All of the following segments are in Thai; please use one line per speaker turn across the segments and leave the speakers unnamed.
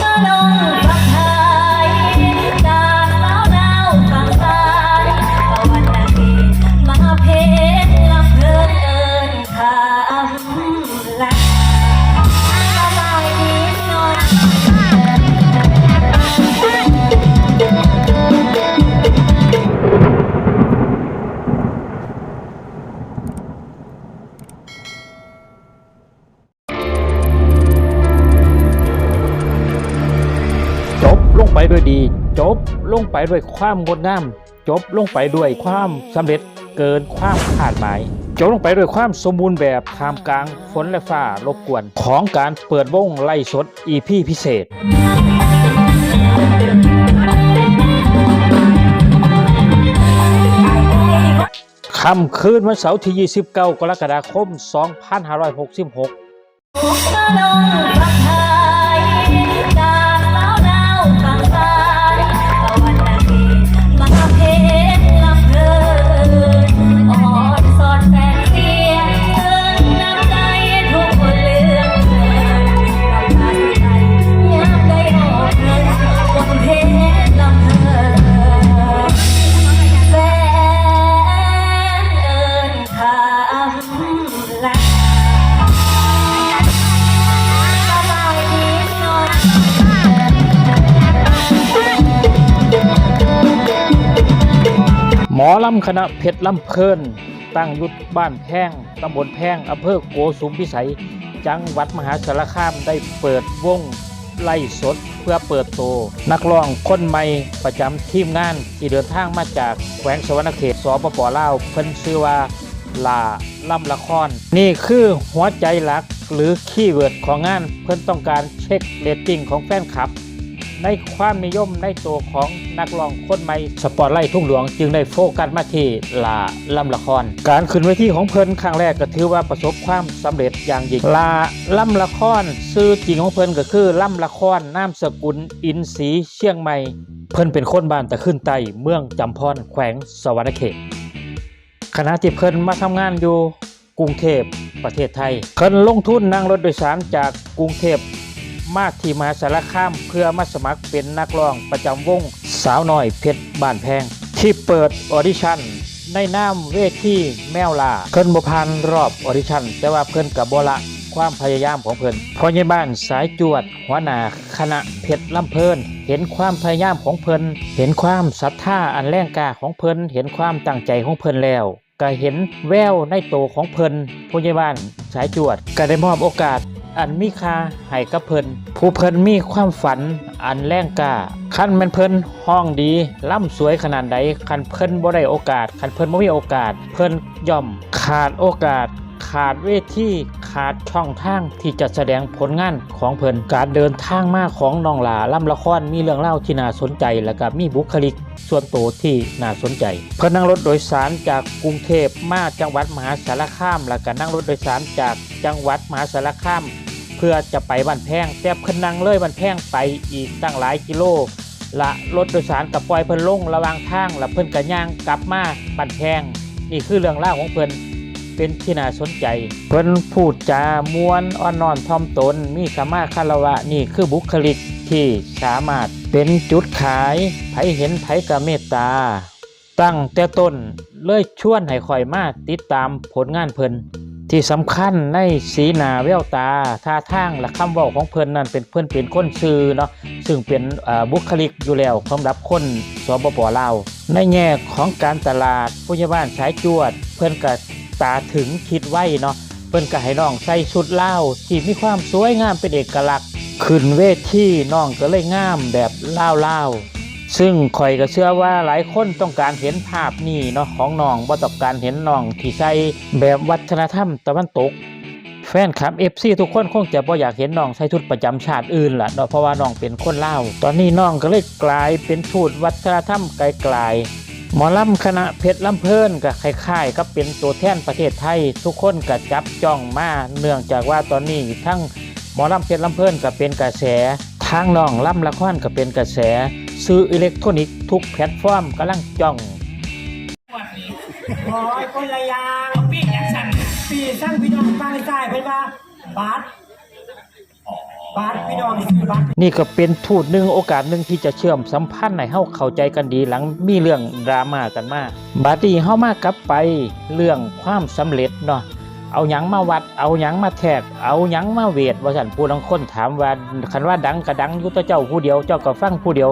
ล จบ
ลงไปด้วยความงดงาม จบลงไปด้วยความสำเร็จเกินความคาดหมาย จบลงไปด้วยความสมบูรณ์แบบท่ามกลางฝนและฟ้ารบกวน ของการเปิดวงไล่สด EP พิเศษค่ำคืนวันเสาร์ที่ 29 กรกฎาคม 2566
ลำค
ณะเพชรลำเพลิน ตั้งยุดบ้านแพงตำบลแพงอำเภอโกสุมพิสัย จังหวัดมหาสารคามได้เปิดวงไล่สดเพื่อเปิดโตวนักร้องคนใหม่ประจำทีมงานที่เดินทางมาจากแขวงสวรรณเขตสปปลาวเพิ่นชื่อว่าลาล่ำละคร นี่คือหัวใจหลักหรือคีย์เวิร์ดของงานเพิ่นต้องการเช็คเรตติ้งของแฟนคลับ ในความนิยมในตัวของนักร้องคนใหม่สปอตไลท์ทุ่งหลวงจึงได้โฟกัสมาที่ลาลำละคร การขึ้นเวทีของเพิ่นครั้งแรกก็ถือว่าประสบความสำเร็จอย่างยิ่งลาลำละครชื่อจริงของเพิ่นก็คือลำละครนามสกุลอินศรีเชียงใหม่ เพิ่นเป็นคนบ้านแตะขึ้นไตเมืองจำพรแขวงสวรรณเขตขณะที่เพิ่นมาทำงานอยู่กรุงเทพประเทศไทย เพิ่นลงทุนนั่งรถโดยสารจากกรุงเทพ มาที่มาสารคามเพื่อมาสมัครเป็นนักร้องประจำวงสาวน้อยเพชรบ้านแพง ที่เปิดออดิชั่นในนามเวทีแมวลาเพิ่นบ่ผ่านรอบออดิชั่นแต่ว่าเพิ่นกับบ่ละความพยายามของเพิ่นพอใหญ่บ้านสายจวด หัวหน้าคณะเพชรลำเพลิน เห็นความพยายามของเพิ่นเห็นความศรัทธาอันแรงกล้าของเพิ่นเห็นความตั้งใจของเพิ่นแล้ว ก็เห็นแววในโตของเพิ่นผู้ใหญ่บ้านสายจวดก็ได้มอบโอกาส อันมีค่าให้กับเพิ่นผู้เพิ่นมีความฝันอันแรงกล้าคันแมันเพิ่นห้องดีล่ำสวยขนาดใดคันเพิ่นบ่ได้โอกาสคันเพิ่นบ่มีโอกาส เพิ่นย่อมขาดโอกาสขาดเวทีขาดช่องทางที่จะแสดงผลงานของเพิ่นการเดินทางมาของน้องหลาล่ำละครมีเรื่องเล่าที่น่าสนใจ และก็มีบุคลิกส่วนตัวที่น่าสนใจ เพิ่นนั่งรถโดยสารจากกรุงเทพมาจังหวัดมหาสารคาม แล้วก็นั่งรถโดยสารจากจังหวัดมหาสารคาม เพื่อจะไปบ้านแพงแต่เพิ่นนั่งเลยบ้านแพงไปอีกตั้งหลายกิโลละรถโดยสารกับปล่อยเพิ่นลงระวางทางแล้วเพิ่นก็ย่างกลับมาบ้านแพงนี่คือเรื่องราวของเพิ่นเป็นที่น่าสนใจ เพิ่นพูดจามวนอ่อนนอมถ่อมตนมีสมมาคารวะนี่คือบุคลิกที่สามารถเป็นจุดขายไผเห็นไผกะเมตตา ตั้งแต่ต้นเลยชวนให้คอยมาติดตามผลงานเพิ่น ที่สำคัญในสีหน้าแววตาท่าทางและคำเว้าของเพิ่นนั้นเป็นเพิ่นเป็นคนซื่อเนาะซึ่งเป็นบุคลิกอยู่แล้วสำหรับคนสปปลาวในแง่ของการตลาดผู้ใหญ่บ้านสายจวด เพิ่นก็ตาถึงคิดไว้เนาะเพิ่นก็ให้น้องใส่ชุดลาวที่มีความสวยงามเป็นเอกลักษณ์ขึ้นเวทีน้องก็เลยงามแบบลาวลาวๆ ซึ่งข่อยก็เชื่อว่าหลายคนต้องการเห็นภาพนี้เนาะของน้องบ่ต้องการเห็นน้องที่ใส่แบบวัฒนธรรมตะวันตก แฟนคลับ FC ทุกคนคงจะบ่อยากเห็นน้องใส่ชุดประจำชาติอื่นล่ะเนาะเพราะว่าน้องเป็นคนเล่าตอนนี้น้องก็เลยกลายเป็นทูตวัฒนธรรมไกลๆหมอลำคณะเพชรลำเพลินก็คล้ายๆกับเป็นตัวแทนประเทศไทย ทุกคนก็จับจ้องมาเนื่องจากว่าตอนนี้ทั้งหมอลำเพชรลำเพลินก็เป็นกระแสทางน้องลำละครก็เป็นกระแส ซื้ออิเล็กทรอนิกส์ทุกแพลตฟอร์มกำลังจ้อง
โอ้ยคนละอยาง
ปีกอย่างสั่น
ปีสร้างพี่น้องฟังใจเพิ่นว่าบาสบบัตรพี่น้องซื้อบัตร
นี่ก็เป็นทูตหนึ่งโอกาสหนึ่งที่จะเชื่อมสัมพันธ์ให้เฮาเข้าใจกันดีหลังมีเรื่องดราม่ากันมาบัดนี้เฮามากลับไปเรื่องความสำเร็จเนาะเอาหยังมาวัด เอาหยังมาแทก เอาหยังมาเวทว่าซั่นผู้ลางคนถามว่าคันว่าดังก็ดังอยู่แต่เจ้าผู้เดียว เจ้าก็ฟังผู้เดียว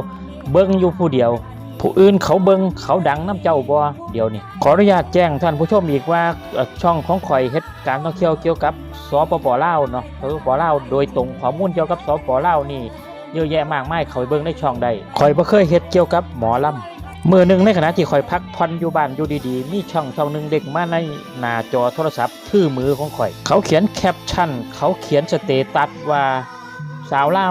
เบิ่งอยู่ผู้เดียว ผู้อื่นเขาเบิ้งเขาดังน้ำเจ้าบ่เดียวนี้ขออนุญาตแจ้งท่านผู้ชมอีกว่าช่องของข่อยเฮ็ดการท่องเที่ยวเกี่ยวกับสปปลาวเนาะสปปลาวโดยตรงข้อมูลเกี่ยวกับสปปลาวนี่เยอะแยะมากมายเขาเบิ่งในช่องได้ข่อยบ่เคยเฮ็ดเกี่ยวกับหมอลำมือหนึ่งในขณะที่ข่อยพักผ่อนอยู่บ้านอยู่ดีๆ มีช่องช่องหนึ่งเด็กมาในหน้าจอโทรศัพท์ทื่อมือของข่อย เขาเขียนแคปชั่น เขาเขียนสเตตัสว่าสาวเลา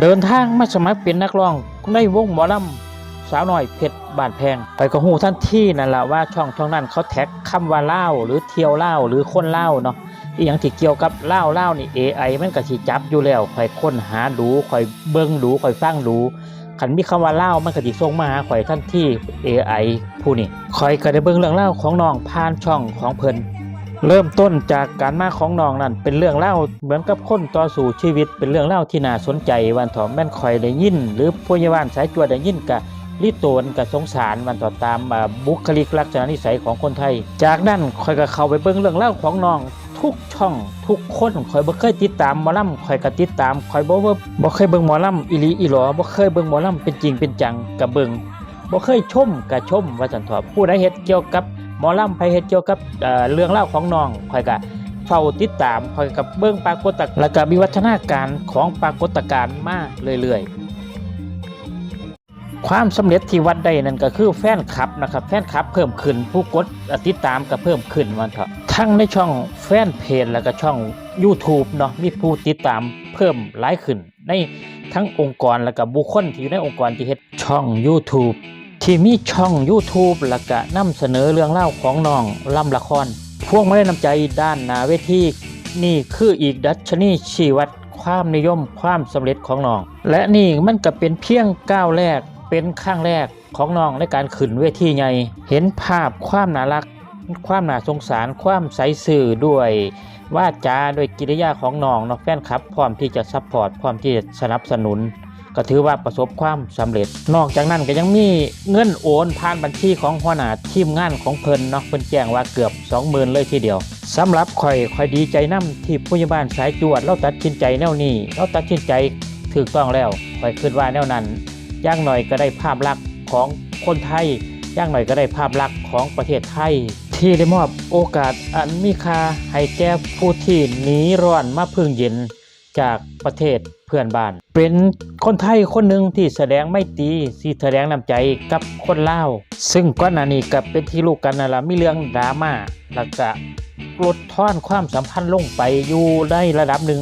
เดินทางมาสมัครเป็นนักร้อง ในวงหมอลำสาวน้อยเพชรบานแพง ไปก็หูท่านที่นั่นแหละว่าช่องช่องนั้นเขาแท็กคำว่าเล่าหรือเที่ยวเล่าหรือคนเล่าเนาะอีหยังที่เกี่ยวกับเล่าเล่านี่ AI มันก็สิจับอยู่แล้วข่อยค้นหาดูข่อยเบิ่งดูข่อยฟังดูคันมีคำว่าเล่ามันก็สิส่งมาหาข่อยท่านที่ AI ผู้นี้ข่อยก็ได้เบิ่งเรื่องเล่าของน้องผ่านช่องของเพิ่น เริ่มต้นจากการมาของน้องนั่นเป็นเรื่องเล่าเหมือนกับคนต่อสู้ชีวิตเป็นเรื่องเล่าที่น่าสนใจวันถอมแม่นข่อยได้ยิน หรือผู้ใหญ่บ้านสายจวดได้ยินกะลิโตนกับสงสารมันต่อตามอ่าบุคลิกลักษณะนิสัยของคนไทย จากนั้นคอยก็เขาไปเบิ่งเรื่องเล่าของน้อง ทุกช่อง ทุกคนคอยบ่เคยติดตามหมอลำคอยก็ติดตามคอยบ่ว่าบ่เคยเบิ่งหมอลำอีลีอีหลอบ่เคยเบิ่งหมอลำเป็นจริงเป็นจังกับเบิ่งบ่เคยชมกับชมว่าซั่นเถอะผู้ใดเฮ็ดเกี่ยวกับ หมอลำไผเฮ็ดเกี่ยวกับเรื่องเล่าของน้องคอยก็เฝ้าติดตามคอยกับเบิ่งปรากฏการณ์แล้วก็วิวัฒนาการของปรากฏการณ์มาเรื่อยๆ ความสำเร็จที่วัดได้นั่นก็คือแฟนคลับนะครับแฟนคลับเพิ่มขึ้น ผู้กดติดตามก็เพิ่มขึ้นวันเถอะทั้งในช่องแฟนเพจแล้วก็ช่อง YouTube เนาะมีผู้ติดตามเพิ่มหลายขึ้น ในทั้งองค์กรแล้วก็บุคคลที่อยู่ในองค์กรที่เฮ็ดช่อง YouTube ที่มีช่อง YouTube แล้วก็นำเสนอเรื่องเล่าของน้องล่ำละคร พวกไมาได้นำใจด้านนาเวทีนี่คืออีกดัชนีชีวัดความนิยมความสำเร็จของน้อง และนี่มันก็เป็นเพียงก้าวแรกเป็นข้างแรกของน้องในการขึ้นเวทีใหญ่เห็นภาพความน่ารัก ความน่าสงสารความใสซื่อด้วยว่าจาด้วยกิริยาของน้องเนาะแฟนคลับพร้อมที่จะซัพพอร์ตพร้อมที่จะสนับสนุน ก็ถือว่าประสบความสำเร็จ นอกจากนั้นก็ยังมีเงินโอนผ่านบัญชีของหัวหน้าทีมงานของเพิ่นเนาะเพิ่นแจ้งว่าเกือบ 20,000 เลยทีเดียวสำหรับข่อยข่อยดีใจนํที่ผู้ใหญ่บ้านสายจวด เราตัดสินใจแนวนี้ เราตัดสินใจถูกต้องแล้วข่อยคิดว่าแนวนั้นย่างหน่อยก็ได้ภาพลักษณ์ของคนไทยย่างหน่อยก็ได้ภาพลักษณ์ของประเทศไทย ที่ได้มอบโอกาสอันมีค่าให้แก่ผู้ที่หนีร้อนมาพึ่งเย็นจากประเทศ เพื่อนบ้าน เป็นคนไทยคนหนึ่งที่แสดงไม่ตีที่แสดงน้ำใจกับคนลาวซึ่งก้อนหน้านี้กับเป็นที่ลูกกันนั่นละมีเรื่องดราม่าแล้วก็ลดทอนความสัมพันธ์ลงไปอยู่ได้ระดับหนึ่ง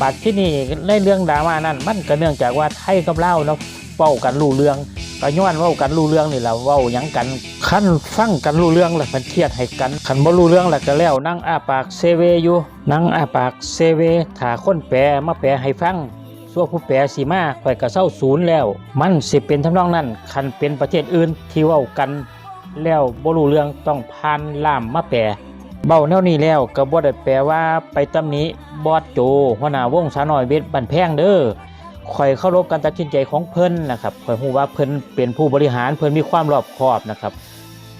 บัดที่นี่ในเรื่องดราม่านั้นมันก็เนื่องจากว่าไทยกับลาวเนาะเป้ากันรู้เรื่อง ก็ย้อนเว้ากันรู้เรื่องนี่แหละเว้ายังกันคันฟังกันรู้เรื่องแล้วมันเครียดให้กันคันบ่รู้เรื่องแล้วก็แล้วนั่งอ้าปากเซเวอยู่นั่งอ้าปากเซเวถ้าคนแปลมาแปลให้ฟังส่วนผู้แปลสีมาข่อยก็เศร้าศูนย์แล้ว มันสิเป็นทำนองนั้นคันเป็นประเทศอื่นที่เว้ากัน แล้วบ่รู้เรื่องต้องผ่านล่ามมาแปลเบ้าแนวนี้แล้วก็บ่ได้แปลว่าไปตำหนิบอสโจหัวหน้าวงสาวน้อยเวทบันแพงเด้อ ข่อยเคารพการตัดสินใจของเพิ่นนะครับข่อยฮู้ว่าเพิ่นเป็นผู้บริหารเพิ่นมีความรอบคอบนะครับ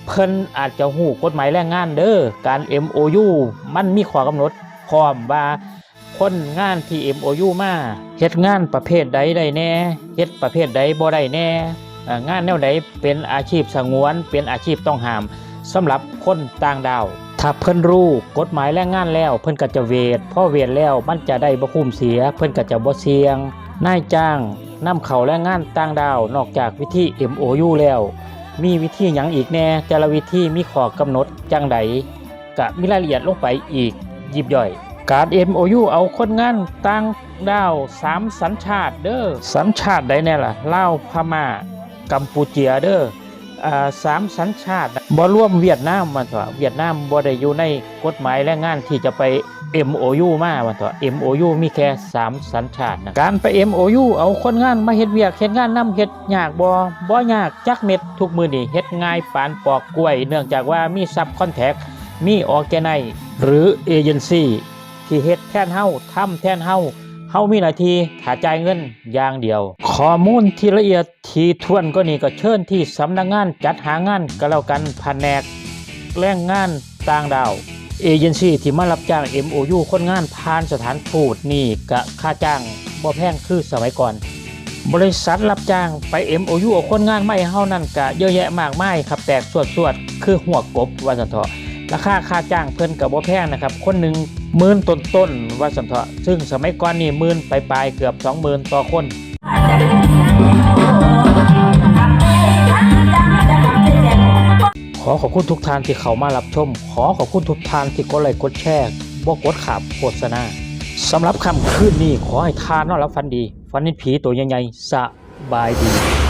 เพิ่นอาจจะฮู้กฎหมายแรงงานเด้อการ MOU มันมีข้อกำหนดพร้อมว่าคนงานที่ MOU มาเฮ็ดงานประเภทใดได้แน่เฮ็ดประเภทใดบ่ได้แน่งานแนวใดเป็นอาชีพสงวน เป็นอาชีพต้องห้ามสำหรับคนต่างดาว ถ้าเพิ่นรู้กฎหมายแรงงานแล้ว เพิ่นก็จะเวทพ่อเวทแล้วมันจะได้บ่คุ้มเสีย เพิ่นก็จะบ่เสี่ยง นายจ้างนำเขาและงานต่างดาวนอกจากวิธี MOU แล้ว มีวิธีหยังอีกแน่แต่ละวิธีมีข้อกำหนดจังใดก็มีรายละเอียดลงไปอีกยิบย่อย การ MOU เอาคนงานต่างดาวสามสัญชาติเด้อสัญชาติใดแน่ล่ะลาวพม่ากัมพูเจียเด้อ สามสัญชาติบ่รวมเวียดนามมันเถอะเวียดนามบ่ได้อยู่ในกฎหมายแรงงานที่จะไป MOU มามันเถอะ MOU มีแค่สามสัญชาตินะ การไป MOU เอาคนงานมาเฮ็ดเวียกเฮ็ดงานนํเฮ็ดยากบ่บ่ยากจักเม็ดทุกมือนี้เฮ็ดง่ายปานปอกกล้วย เนื่องจากว่ามีซับคอนแทคมีออร์แกไนหรือเอเจนซี่ที่เฮ็ดแทนเฮาทำแทนเฮาเเฮามีหน้าที่หาจ่ายเงินอย่างเดียว ข้อมูลที่ละเอียดที่ทวนก็นี่ก็เชิญที่สำนักงานจัดหางานก็แล้วกันแผนกแรงงานต่างดาวเอเจนซี่ที่มารับจ้าง MOU คนงานผ่านสถานทูตนี่กะค่าจ้างบ่แพงคือสมัยก่อน บริษัทรับจ้างไป MOU เอาคนงานไม่เฮานั่นกะเยอะแยะมากมายครับแตกสวดสวดคือหัวกบว่าสันเถาะราคาค่าจ้างเพิ่นกับบ่แพงนะครับ คนหนึ่งหมื่นต้นต้นๆว่าสันเถาะซึ่งสมัยก่อนนี่หมื่นไปปลายๆเกือบ 20,000 ต่อคน ขอขอบคุณทุกท่านที่เข้ามารับชม ขอขอบคุณทุกท่านที่กดไลค์กดแชร์บอกดขับโฆษณาสำหรับคำคืนนี้ขอให้ทานนอนรับฟันดี ฟันนิดผีตัวใหญ่ๆสบายดี